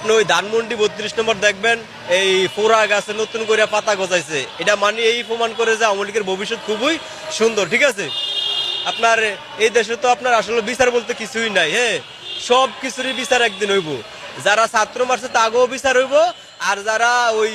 আপনি ওই ধানমন্ডি বত্রিশ নম্বর দেখবেন, এই ফোরা গাছে নতুন করে পাতা গজাইছে। এটা মানে এই প্রমাণ করে যে আওয়ামী লীগের ভবিষ্যৎ খুবই সুন্দর, ঠিক আছে? আপনার, এই দেশে তো আপনার আসলে বিচার বলতে কিছুই নাই হ্যাঁ? সব কিছুরই বিচার একদিন হইব। যারা ছাত্র মারছে তাগেও বিচার হইব আর যারা ওই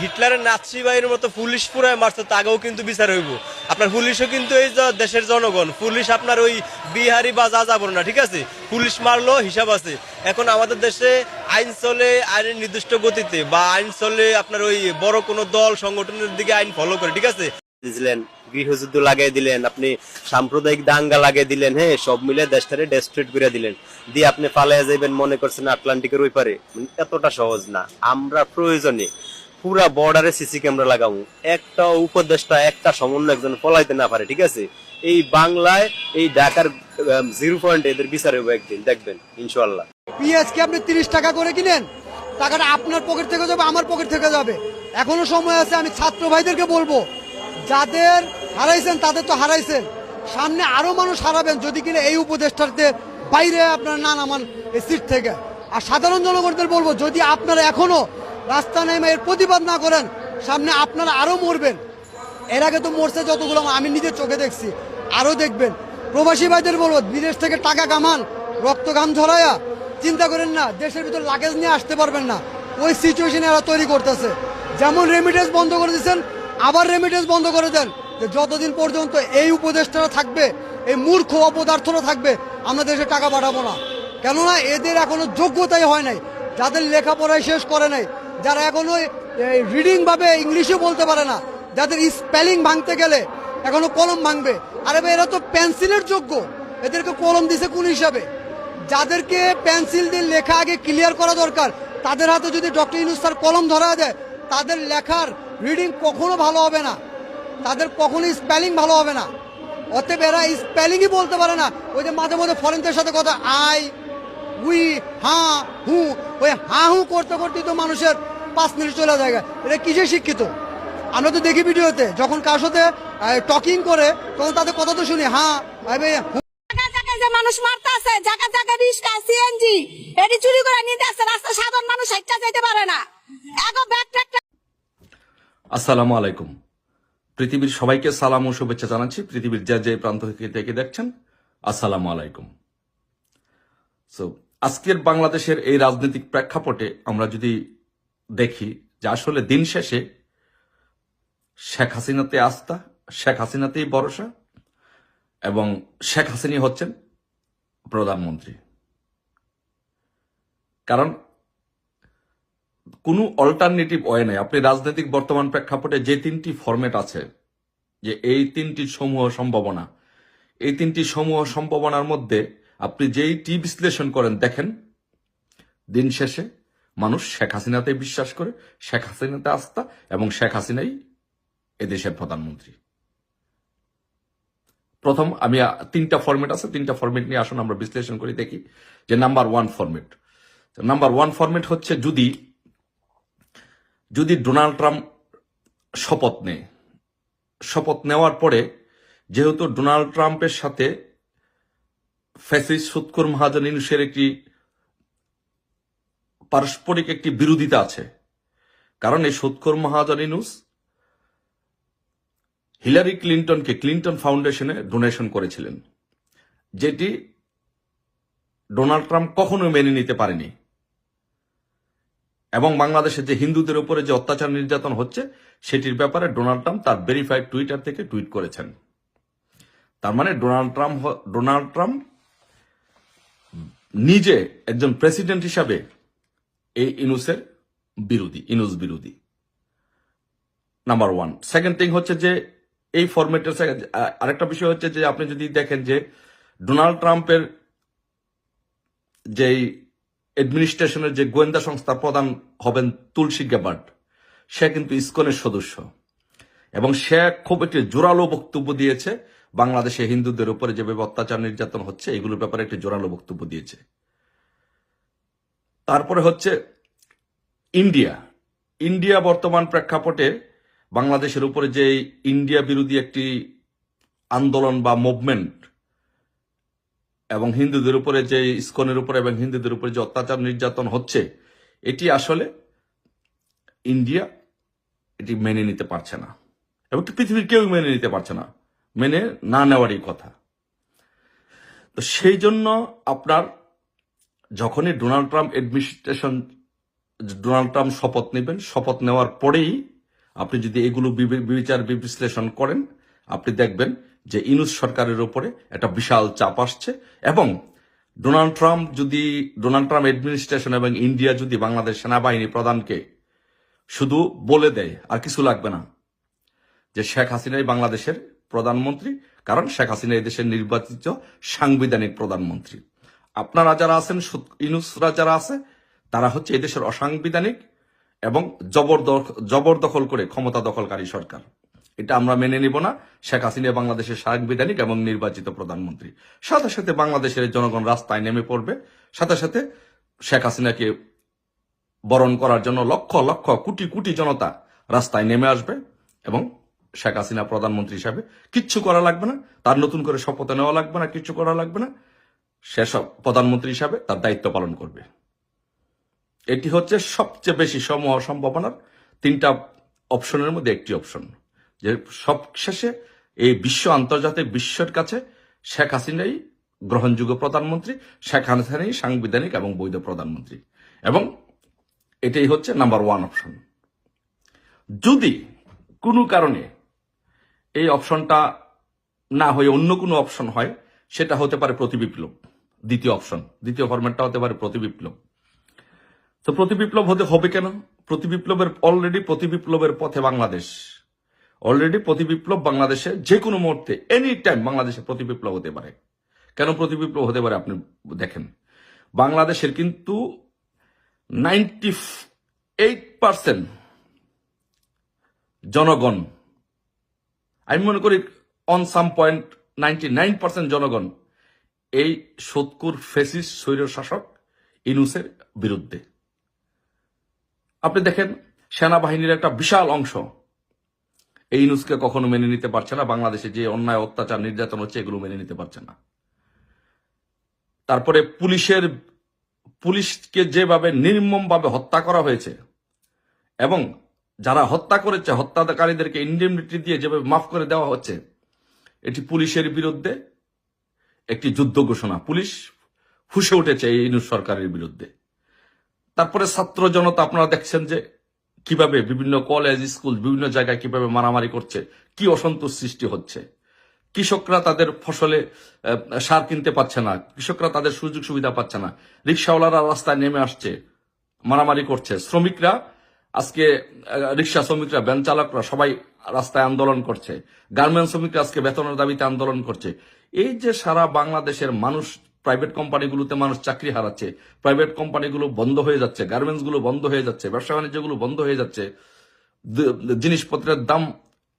হিটলারের নাৎসি বাহিনীর মতো পুলিশ পুরায় মারছে তাগেও কিন্তু বিচার হইব। আপনার পুলিশও কিন্তু এই দেশের জনগণ পুলিশ আপনার ওই বিহারি বা যা যাব না, ঠিক আছে? পুলিশ মারলো, হিসাব আছে। এখন আমাদের দেশে আইন চলে আইনের নির্দিষ্ট গতিতে, বা আইন চলে আপনার ওই বড় কোনো দল সংগঠনের দিকে আইন ফলো করে, ঠিক আছে? দিলেন, গৃহযুদ্ধ লাগিয়ে দিলেন, আপনি সাম্প্রদায়িক দাঙ্গা লাগিয়ে দিলেন হ্যাঁ সব মিলে দেশটারে ডেস্ট্রেট করে দিলেন। দিয়ে আপনি পালাইয়া যাইবেন মনে করছেন আটলান্টিকের ওই পারে। মানে এতটা সহজ না। আমরা প্রয়োজনে পুরা বর্ডারে সিসি ক্যামেরা লাগাবো একটা উপদেশটা একটা সমন্বয় একজন পলাইতে না পারে, ঠিক আছে? এই বাংলায়, এই ঢাকার জিরো পয়েন্ট এদের বিচার হইব একদিন, দেখবেন ইনশাল্লাহ পেঁয়াজ কি আপনি তিরিশ টাকা করে কিনেন, টাকাটা আপনার পকেট থেকে যাবে, আমার পকেট থেকে যাবে। এখনও সময় আছে, আমি ছাত্র ভাইদেরকে বলব যাদের হারাইছেন, তাদের তো হারাইছেন। সামনে আরও মানুষ হারাবেন যদি কিনা এই উপদেষ্টাতে বাইরে আপনার না নামান এই সিট থেকে। আর সাধারণ জনগণদের বলব, যদি আপনারা এখনও রাস্তা নেমে এর প্রতিবাদ না করেন, সামনে আপনারা আরও মরবেন। এর আগে তো মরছে যতগুলো, আমি নিজের চোখে দেখছি। আরও দেখবেন। প্রবাসী ভাইদের বলব, বিদেশ থেকে টাকা কামান, রক্ত ঘাম ঝরায়া, চিন্তা করেন না, দেশের ভিতর লাগেজ নিয়ে আসতে পারবেন না। ওই সিচুয়েশন এরা তৈরি করতেছে। যেমন রেমিটেন্স বন্ধ করে দিচ্ছেন আবার রেমিটেন্স বন্ধ করে দেন। যে যতদিন পর্যন্ত এই উপদেষ্টারা থাকবে, এই মূর্খ অপদার্থরা থাকবে, আমরা দেশে টাকা পাঠাবো না। কেননা এদের এখনও যোগ্যতাই হয় নাই। যাদের লেখাপড়ায় শেষ করে নাই, যারা এখনও রিডিং ভাবে ইংলিশও বলতে পারে না, যাদের স্পেলিং ভাঙতে গেলে এখনও কলম ভাঙবে। আরে ভাই, এরা তো পেন্সিলের যোগ্য। এদেরকে কলম দিছে কোন হিসাবে? যাদেরকে পেন্সিল দিয়ে লেখা আগে ক্লিয়ার করা দরকার, তাদের হাতে যদি ডক্টর ইনুস স্যার কলম ধরা যায় তাদের লেখার রিডিং কখনো ভালো হবে না। তাদের কখনো স্পেলিং ভালো হবে না। অতএব এরা স্পেলিংই বলতে পারে না। ওই যে মাঝে মাঝে ফরেনদের সাথে কথা, আই, উই, হা, হু। ওই হা হু করতে করতে তো মানুষের পাঁচ মিনিট চলে যায়। এটা কিসে শিক্ষিত? আমরা তো দেখি ভিডিওতে, যখন কার সাথে টকিং করে, তখন তাদের কথা তো শুনি হ্যাঁ জায়গায় জায়গায় যে মানুষ মারতে আছে জায়গা রিক্সা সিএনজি এটি চুরি করে নিতে আসছে রাস্তা সাধারণ মানুষ হাইটা যেতে পারে না। আসসালামু আলাইকুম। পৃথিবীর সবাইকে সালাম ও শুভেচ্ছা জানাচ্ছি। পৃথিবীর যে যে প্রান্ত থেকে দেখছেন, আসসালামু আলাইকুম। সো আজকের বাংলাদেশের এই রাজনৈতিক প্রেক্ষাপটে আমরা যদি দেখি যে আসলে দিন শেষে শেখ হাসিনাতে আস্থা, শেখ হাসিনাতেই ভরসা এবং শেখ হাসিনা হচ্ছেন প্রধানমন্ত্রী। কারণ কোনো অল্টারনেটিভ ওয়ে নেই। আপনি রাজনৈতিক বর্তমান প্রেক্ষাপটে যে তিনটি ফরম্যাট আছে, যে এই তিনটি সমূহ সম্ভাবনা, এই তিনটি সমূহ সম্ভাবনার মধ্যে আপনি যেই টি বিশ্লেষণ করেন, দেখেন, দিন শেষে মানুষ শেখ হাসিনাতে বিশ্বাস করে, শেখ হাসিনাতে আস্থা এবং শেখ হাসিনাই এদেশের প্রধানমন্ত্রী। প্রথম আমি তিনটা ফরম্যাট আছে, তিনটা ফরম্যাট নিয়ে আসুন, আমরা বিশ্লেষণ করি, দেখি যে number one format number one format হচ্ছে যদি যদি ডোনাল্ড ট্রাম্প শপথ নেয়, শপথ নেওয়ার পরে যেহেতু ডোনাল্ড ট্রাম্পের সাথে ফ্যাসিস সুৎকুর মহাজন ইনুসের একটি পারস্পরিক একটি বিরোধিতা আছে, কারণ এই সুৎকুর মহাজন ইনুস হিলারি ক্লিন্টনকে ক্লিন্টন ফাউন্ডেশনে ডোনেশন করেছিলেন, যেটি ডোনাল্ড ট্রাম্প কখনো মেনে নিতে পারেনি। এবং বাংলাদেশে যে হিন্দুদের উপরে যে অত্যাচার নির্যাতন হচ্ছে, সেটির ব্যাপারে ডোনাল্ড ট্রাম্প তার ভেরিফাইড টুইটার থেকে টুইট করেছেন। তার মানে ডোনাল্ড ট্রাম্প ডোনাল্ড ট্রাম্প নিজে একজন প্রেসিডেন্ট হিসাবে এই ইনুসের বিরোধী, ইনুস বিরোধী। নাম্বার ওয়ান সেকেন্ড থিং হচ্ছে যে এই ফরম্যাটের আরেকটা বিষয় হচ্ছে যে আপনি যদি দেখেন যে ডোনাল্ড ট্রাম্পের যেই অ্যাডমিনিস্ট্রেশনের যে গোয়েন্দা সংস্থার প্রধান হবেন তুলসী গ্যাবার্ড সে কিন্তু ইসকনের সদস্য। এবং সে খুব একটি জোরালো বক্তব্য দিয়েছে, বাংলাদেশে হিন্দুদের উপরে যেভাবে অত্যাচার নির্যাতন হচ্ছে, এগুলোর ব্যাপারে একটি জোরালো বক্তব্য দিয়েছে। তারপরে হচ্ছে ইন্ডিয়া। ইন্ডিয়া বর্তমান প্রেক্ষাপটে বাংলাদেশের উপরে যে ইন্ডিয়া বিরোধী একটি আন্দোলন বা মুভমেন্ট এবং হিন্দুদের উপরে যে ইস্কনের উপরে এবং হিন্দুদের উপরে যে অত্যাচার নির্যাতন হচ্ছে, এটি আসলে ইন্ডিয়া এটি মেনে নিতে পারছে না। এবং পৃথিবীর কেউ মেনে নিতে পারছে না, মেনে না নেওয়ারই কথা। তো সেই জন্য আপনার যখনই Donald Trump administration, Donald Trump শপথ নেবেন, শপথ নেওয়ার পরেই আপনি যদি এগুলো বিচার, বিশ্লেষণ করেন, আপনি দেখবেন যে ইনুস সরকারের উপরে একটা বিশাল চাপ আসছে এবং ডোনাল্ড ট্রাম্প যদি, ডোনাল্ড ট্রাম্প অ্যাডমিনিস্ট্রেশন এবং ইন্ডিয়া যদি বাংলাদেশ সেনাবাহিনী প্রধানকে শুধু বলে দেয়, আর কিছু লাগবে না, যে শেখ হাসিনাই বাংলাদেশের প্রধানমন্ত্রী, কারণ শেখ হাসিনা এই দেশের নির্বাচিত সাংবিধানিক প্রধানমন্ত্রী। আপনারা যারা আছেন ইনুসরা যারা আছে, তারা হচ্ছে এদেশের অসাংবিধানিক এবং জবরদখল করে ক্ষমতা দখলকারী সরকার। এটা আমরা মেনে নিব না। শেখ হাসিনা বাংলাদেশের সাংবিধানিক এবং নির্বাচিত প্রধানমন্ত্রী। সাথে সাথে বাংলাদেশের জনগণ রাস্তায় নেমে পড়বে। সাথে সাথে শেখ হাসিনাকে বরণ করার জন্য লক্ষ লক্ষ কোটি কোটি জনতা রাস্তায় নেমে আসবে এবং শেখ হাসিনা প্রধানমন্ত্রী হিসাবে কিচ্ছু করা লাগবে না। তার নতুন করে শপথ নেওয়া লাগবে না, কিচ্ছু করা লাগবে না। সেসব প্রধানমন্ত্রী হিসাবে তার দায়িত্ব পালন করবে। এটি হচ্ছে সবচেয়ে বেশি সমূহ সম্ভাবনার তিনটা অপশনের মধ্যে একটি অপশন যে সব শেষে এই বিশ্ব আন্তর্জাতিক বিশ্বের কাছে শেখ হাসিনাই গ্রহণযোগ্য প্রধানমন্ত্রী, শেখ হাসিনাই সাংবিধানিক এবং বৈধ প্রধানমন্ত্রী। এবং এটাই হচ্ছে নাম্বার ওয়ান অপশন যদি কোনো কারণে এই অপশনটা না হয়ে অন্য কোনো অপশন হয়, সেটা হতে পারে প্রতিবিপ্লব দ্বিতীয় অপশন দ্বিতীয় ফরম্যাটটা হতে পারে প্রতিবিপ্লব তো প্রতিবিপ্লব হতে হবে কেন? প্রতিবিপ্লবের অলরেডি প্রতিবিপ্লবের পথে বাংলাদেশ অলরেডি প্রতিবিপ্লব বাংলাদেশে যে কোনো মুহূর্তে এনি টাইম বাংলাদেশে প্রতিবিপ্লব হতে পারে। কেন প্রতিবিপ্লব হতে পারে আপনি দেখেন? বাংলাদেশের কিন্তু নাইনটি এইট পার্সেন্ট জনগণ, আমি মনে করি on some point ninety nine percent জনগণ এই সৎকুর ফেসিস স্বৈর শাসক ইনুসের বিরুদ্ধে। আপনি দেখেন, সেনাবাহিনীর একটা বিশাল অংশ এই ইনুসকে কখনো মেনে নিতে পারছে না। বাংলাদেশে যে অন্যায়, অত্যাচার, নির্যাতন হচ্ছে, এগুলো মেনে নিতে পারছে না। তারপরে পুলিশের, পুলিশকে যেভাবে নির্মমভাবে হত্যা করা হয়েছে এবং যারা হত্যা করেছে, হত্যাকারীদেরকে ইন্ডেমনিটি দিয়ে যেভাবে মাফ করে দেওয়া হচ্ছে, এটি পুলিশের বিরুদ্ধে একটি যুদ্ধ ঘোষণা। পুলিশ ফুসে উঠেছে এই সরকারের বিরুদ্ধে। তারপরে ছাত্র জনতা, আপনারা দেখছেন যে কীভাবে বিভিন্ন কলেজ স্কুল বিভিন্ন জায়গায় কীভাবে মারামারি করছে, কি অসন্তোষ সৃষ্টি হচ্ছে? কৃষকরা তাদের ফসলে সার কিনতে পারছে না, কৃষকরা তাদের সুযোগ সুবিধা পাচ্ছে না, রিক্সাওয়ালারা রাস্তায় নেমে আসছে, মারামারি করছে। শ্রমিকরা, আজকে রিক্সা শ্রমিকরা, ভ্যান চালকরা সবাই রাস্তায় আন্দোলন করছে, গার্মেন্টস শ্রমিকরা আজকে বেতনের দাবিতে আন্দোলন করছে। এই যে সারা বাংলাদেশের মানুষ প্রাইভেট কোম্পানিগুলোতে মানুষ চাকরি হারাচ্ছে প্রাইভেট কোম্পানিগুলো বন্ধ হয়ে যাচ্ছে গার্মেন্টসগুলো বন্ধ হয়ে যাচ্ছে, ব্যবসা বাণিজ্যগুলো বন্ধ হয়ে যাচ্ছে জিনিসপত্রের দাম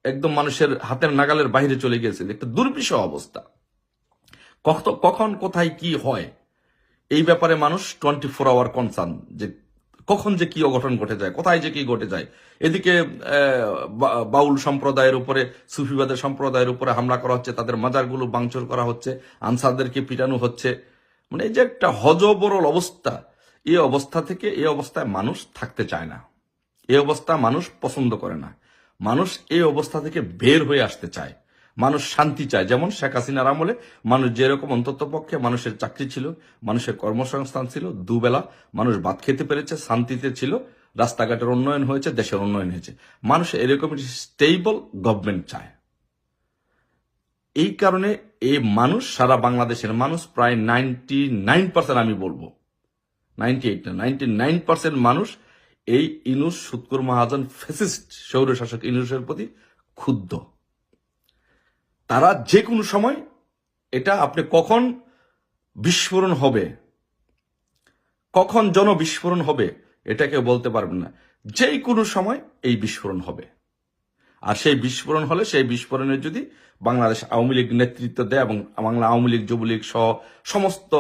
একদম মানুষের হাতের নাগালের বাইরে চলে গিয়েছে একটা দুর্বিষহ অবস্থা। কখন, কোথায়, কি হয়, এই ব্যাপারে মানুষ টোয়েন্টি ফোর আওয়ার কনসার্ন যে কখন যে কি অঘটন ঘটে যায়, কোথায় যে কি ঘটে যায়। এদিকে বাউল সম্প্রদায়ের উপরে, সুফিবাদের সম্প্রদায়ের উপরে হামলা করা হচ্ছে, তাদের মাজারগুলো ভাঙচুর করা হচ্ছে, আনসারদেরকে পিটানো হচ্ছে। মানে এই যে একটা হজবরল অবস্থা, এই অবস্থা থেকে এই অবস্থায় মানুষ থাকতে চায় না। এই অবস্থা মানুষ পছন্দ করে না। মানুষ এই অবস্থা থেকে বের হয়ে আসতে চায়। মানুষ শান্তি চায়। যেমন শেখ হাসিনার আমলে মানুষ যেরকম অন্তত পক্ষে মানুষের চাকরি ছিল, মানুষের কর্মসংস্থান ছিল, দুবেলা মানুষ ভাত খেতে পেরেছে, শান্তিতে ছিল, রাস্তাঘাটের উন্নয়ন হয়েছে, দেশের উন্নয়ন হয়েছে। মানুষ এরকম স্টেবল গভর্নমেন্ট চায়। এই কারণে এই মানুষ, সারা বাংলাদেশের মানুষ প্রায় নাইনটি নাইন পার্সেন্ট আমি বলব। নাইনটি এইট না নাইনটি নাইন পার্সেন্ট মানুষ এই ইনুস সুৎকুর মহাজন ফেসিস্ট সৌরশাসক ইনুসের প্রতি ক্ষুব্ধ। তারা যে কোনো সময় এটা আপনি কখন বিস্ফোরণ হবে, কখন জনবিস্ফোরণ হবে, এটাকে বলতে পারবেন না। যে কোনো সময় এই বিস্ফোরণ হবে। আর সেই বিস্ফোরণ হলে সেই বিস্ফোরণে যদি বাংলাদেশ আওয়ামী লীগ নেতৃত্ব দেয় এবং বাংলা আওয়ামী লীগ, যুবলীগ সহ সমস্ত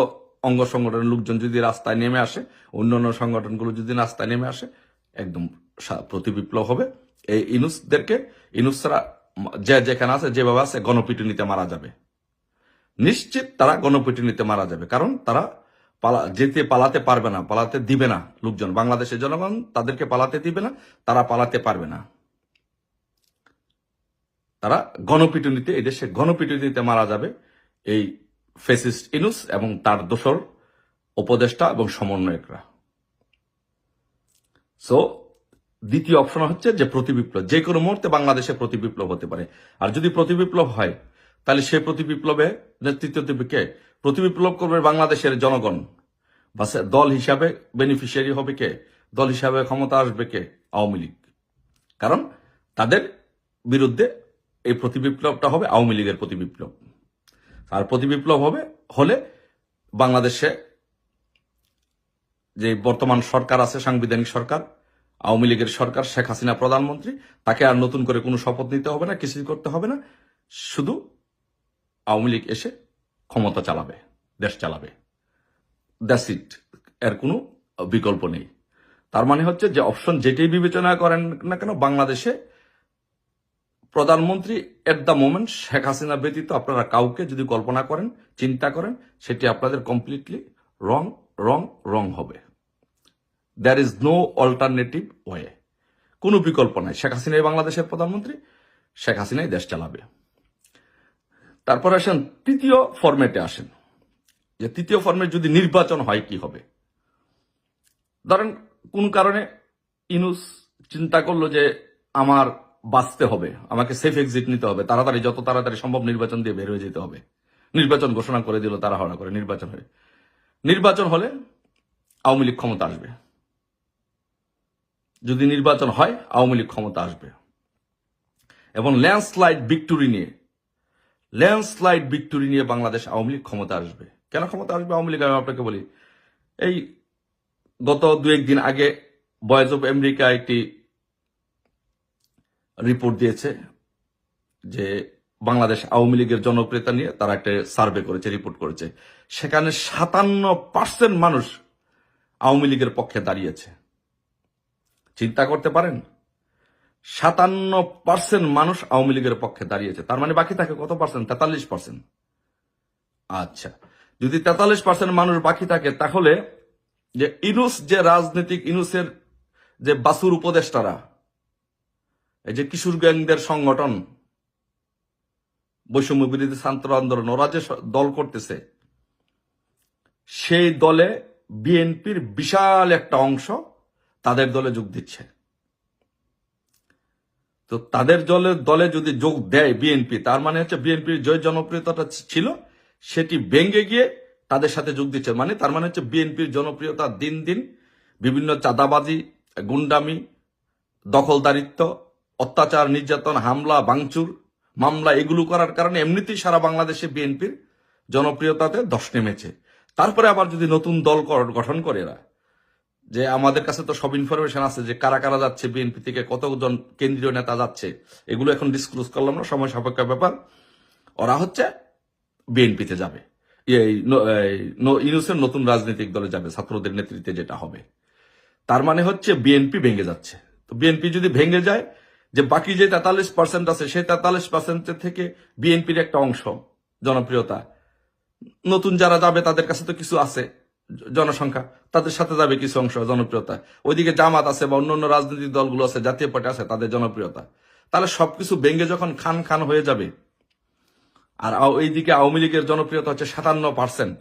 অঙ্গ সংগঠনের লোকজন যদি রাস্তায় নেমে আসে, অন্যান্য সংগঠনগুলো যদি রাস্তায় নেমে আসে, একদম প্রতিবিপ্লব হবে। এই ইনুসদেরকে, ইনুসরা যে যেখানে আছে, যেভাবে আছে, গণপিটুনিতে মারা যাবে। নিশ্চিত তারা গণপিটুনিতে মারা যাবে, কারণ তারা পালা, যেতে পালাতে পারবে না, পালাতে দিবে না লোকজন। বাংলাদেশের জনগণ তাদেরকে পালাতে দিবে না, তারা পালাতে পারবে না। তারা গণপিটুনিতে, এই দেশে গণপিটুনিতে মারা যাবে এই ফেসিস্ট ইনুস এবং তার দোসর উপদেষ্টা এবং সমন্বয়করা। সো দ্বিতীয় অপশন হচ্ছে যে প্রতিবিপ্লব যে কোনো মুহূর্তে বাংলাদেশে প্রতিবিপ্লব হতে পারে। আর যদি প্রতিবিপ্লব হয়, তাহলে সেই প্রতিবিপ্লবে নেতৃত্ব দেবে প্রতিবিপ্লব করবে বাংলাদেশের জনগণ। বা দল হিসাবে বেনিফিশিয়ারি হবে কে? দল হিসাবে ক্ষমতা আসবে কে? আওয়ামী লীগ। কারণ তাদের বিরুদ্ধে এই প্রতিবিপ্লবটা হবে আওয়ামী লীগের প্রতিবিপ্লব আর প্রতিবিপ্লব হবে, হলে বাংলাদেশে যে বর্তমান সরকার আছে, সাংবিধানিক সরকার আওয়ামী লীগের সরকার শেখ হাসিনা প্রধানমন্ত্রী, তাকে আর নতুন করে কোনো শপথ নিতে হবে না, কিছুই করতে হবে না। শুধু আওয়ামী লীগ এসে ক্ষমতা চালাবে, দেশ চালাবে। দ্যাটস ইট এর কোনো বিকল্প নেই। তার মানে হচ্ছে যে অপশন যেটাই বিবেচনা করেন না কেন, বাংলাদেশে প্রধানমন্ত্রী at the moment Sheikh Hasina ব্যতীত আপনারা কাউকে যদি কল্পনা করেন, চিন্তা করেন, সেটি আপনাদের কমপ্লিটলি রং রং রং হবে। There is no alternative way কোনো বিকল্প নাই। শেখ হাসিনাই বাংলাদেশের প্রধানমন্ত্রী, শেখ হাসিনাই দেশ চালাবে। তারপর আসেন, তৃতীয় ফরম্যাটে আসেন। যে তৃতীয় ফর্মে যদি নির্বাচন হয়, কি হবে? ধরেন, কোন কারণে ইনুস চিন্তা করল যে আমার বাঁচতে হবে, আমাকে সেফ এক্সিট নিতে হবে, তাড়াতাড়ি, যত তাড়াতাড়ি সম্ভব নির্বাচন দিয়ে বের হয়ে যেতে হবে। নির্বাচন ঘোষণা করে দিল তারা হড়া করে নির্বাচন হয়ে। নির্বাচন হলে আওয়ামী লীগ ক্ষমতা আসবে। যদি নির্বাচন হয়, আওয়ামী লীগ ক্ষমতা আসবে। এবং ল্যান্ডস্লাইড ভিক্টোরি নিয়ে ল্যান্ডস্লাইড ভিক্টোরি নিয়ে বাংলাদেশ আওয়ামী লীগ ক্ষমতা আসবে। কেন ক্ষমতা আসবে আওয়ামী লীগ? আমি আপনাকে বলি, এই গত দু একদিন আগে ভয়েস অফ আমেরিকা একটি রিপোর্ট দিয়েছে যে বাংলাদেশ আওয়ামী লীগের জনপ্রিয়তা নিয়ে তারা একটা সার্ভে করেছে রিপোর্ট করেছে। সেখানে সাতান্ন পার্সেন্ট মানুষ আওয়ামী লীগের পক্ষে দাঁড়িয়েছে। চিন্তা করতে পারেন? সাতান্ন পার্সেন্ট মানুষ আওয়ামী লীগের পক্ষে দাঁড়িয়েছে। তার মানে বাকি থাকে কত পার্সেন্ট তেতাল্লিশ পার্সেন্ট আচ্ছা। যদি তেতাল্লিশ পার্সেন্ট মানুষ বাকি থাকে, তাহলে যে ইনুস যে রাজনৈতিক, ইনুসের যে বাসুর উপদেষ্টারা, এই যে কিশোর গ্যাংদের সংগঠন, বৈষম্য বিরোধী ছাত্র আন্দোলন, ওরা যে দল করতেছে, সেই দলে বিএনপির বিশাল একটা অংশ তাদের দলে যোগ দিচ্ছে। তো তাদের দলে দলে যদি যোগ দেয় বিএনপি তার মানে হচ্ছে বিএনপির যে জনপ্রিয়তাটা ছিল, সেটি ভেঙে গিয়ে তাদের সাথে যোগ দিচ্ছে। মানে তার মানে হচ্ছে বিএনপির জনপ্রিয়তা দিন দিন বিভিন্ন চাঁদাবাজি, গুন্ডামি, দখলদারিত্ব, অত্যাচার, নির্যাতন, হামলা, ভাঙচুর, মামলা এগুলো করার কারণে এমনিতেই সারা বাংলাদেশে বিএনপির জনপ্রিয়তাতে দশ নেমেছে। তারপরে আবার যদি নতুন দল গঠন করে এরা যে আমাদের কাছে তো সব ইনফরমেশন আছে যে কারা কারা যাচ্ছে বিএনপি থেকে, কতজন কেন্দ্রীয় নেতা যাচ্ছে, এগুলো এখন ডিসক্লোজ করলাম না, সময় সাপেক্ষ ব্যাপার। ওরা হচ্ছে বিএনপিতে যাবে। ইউনুসের নতুন রাজনৈতিক দলে যাবে, ছাত্রদের নেতৃত্বে যেটা হবে। তার মানে হচ্ছে বিএনপি ভেঙে যাচ্ছে। তো বিএনপি যদি ভেঙে যায়, যে বাকি যে তেতাল্লিশ পার্সেন্ট আছে, সেই তেতাল্লিশ পার্সেন্টের থেকে বিএনপির একটা অংশ, জনপ্রিয়তা। নতুন যারা যাবে, তাদের কাছে তো কিছু আছে। জনসংখ্যা, তাদের সাথে যাবে কিছু অংশ জনপ্রিয়তা। ওইদিকে জামাত আছে বা অন্যান্য রাজনৈতিক দলগুলো আছে, জাতীয় পার্টি আছে, তাদের জনপ্রিয়তা। তাহলে সবকিছু ভেঙে যখন খান খান হয়ে যাবে, আর এইদিকে আওয়ামী লীগের জনপ্রিয়তা হচ্ছে সাতান্ন পার্সেন্ট।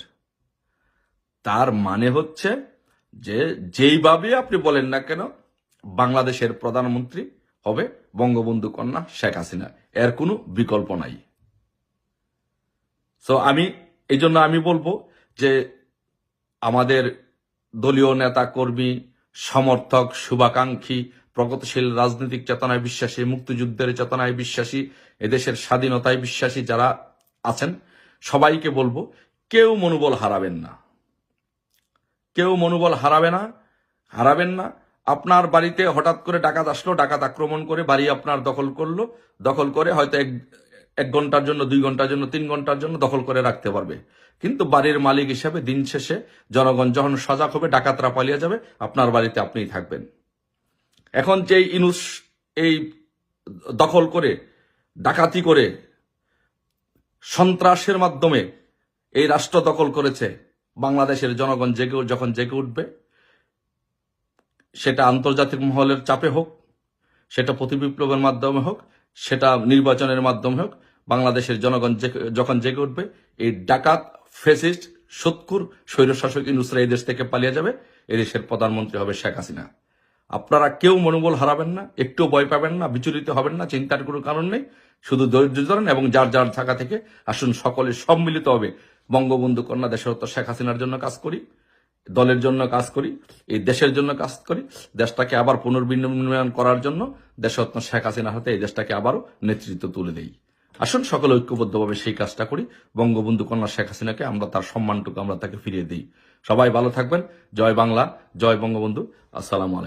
তার মানে হচ্ছে যে যেইভাবে আপনি বলেন না কেন, বাংলাদেশের প্রধানমন্ত্রী হবে বঙ্গবন্ধু কন্যা শেখ হাসিনা। এর কোনো বিকল্প নাই। সো আমি, এই জন্য আমি বলব যে আমাদের দলীয় নেতা, কর্মী, সমর্থক, শুভাকাঙ্ক্ষী, প্রগতিশীল রাজনৈতিক চেতনায় বিশ্বাসী, মুক্তিযুদ্ধের চেতনায় বিশ্বাসী, এদেশের স্বাধীনতায় বিশ্বাসী যারা আছেন, সবাইকে বলব, কেউ মনোবল হারাবেন না। কেউ মনোবল হারাবে না, হারাবেন না। আপনার বাড়িতে হঠাৎ করে ডাকাত আসলো, ডাকাত আক্রমণ করে বাড়ি আপনার দখল করল, দখল করে হয়তো এক এক ঘণ্টার জন্য, দুই ঘণ্টার জন্য, তিন ঘণ্টার জন্য দখল করে রাখতে পারবে। কিন্তু বাড়ির মালিক হিসাবে দিন শেষে জনগণ যখন সজাগ হবে, ডাকাতরা পালিয়ে যাবে, আপনার বাড়িতে আপনিই থাকবেন। এখন যে ইনুস, এই দখল করে, ডাকাতি করে, সন্ত্রাসের মাধ্যমে এই রাষ্ট্র দখল করেছে, বাংলাদেশের জনগণ জেগে, যখন জেগে উঠবে, সেটা আন্তর্জাতিক মহলের চাপে হোক, সেটা প্রতিবিপ্লবের মাধ্যমে হোক সেটা নির্বাচনের মাধ্যমে হোক, বাংলাদেশের জনগণ যখন জেগে উঠবে, এই ডাকাত ফেসিস্ট সৎকুর, স্বৈরশাসক ইনুসরা এই দেশ থেকে পালিয়ে যাবে, এই দেশের প্রধানমন্ত্রী হবে শেখ হাসিনা। আপনারা কেউ মনোবল হারাবেন না, একটু ভয় পাবেন না, বিচলিত হবেন না, চিন্তার কোনো কারণ নেই, শুধু ধৈর্য ধরেন এবং যার যার থাকা থেকে আসুন, সকলে সম্মিলিত হবে বঙ্গবন্ধু কন্যা দেশরত্ন শেখ হাসিনার জন্য কাজ করি। দলের জন্য কাজ করি, এই দেশের জন্য কাজ করি, দেশটাকে আবার পুনর্বিনির্মাণ করার জন্য দেশরত্ন শেখ হাসিনা হাতে এই দেশটাকে আবারও নেতৃত্ব তুলে দেই। আসুন সকলে ঐক্যবদ্ধভাবে সেই কাজটা করি, বঙ্গবন্ধু কন্যা শেখ হাসিনাকে আমরা তার সম্মানটুকু আমরা তাকে ফিরিয়ে দিই। সবাই ভালো থাকবেন, জয় বাংলা, জয় বঙ্গবন্ধু, আসসালামু আলাইকুম।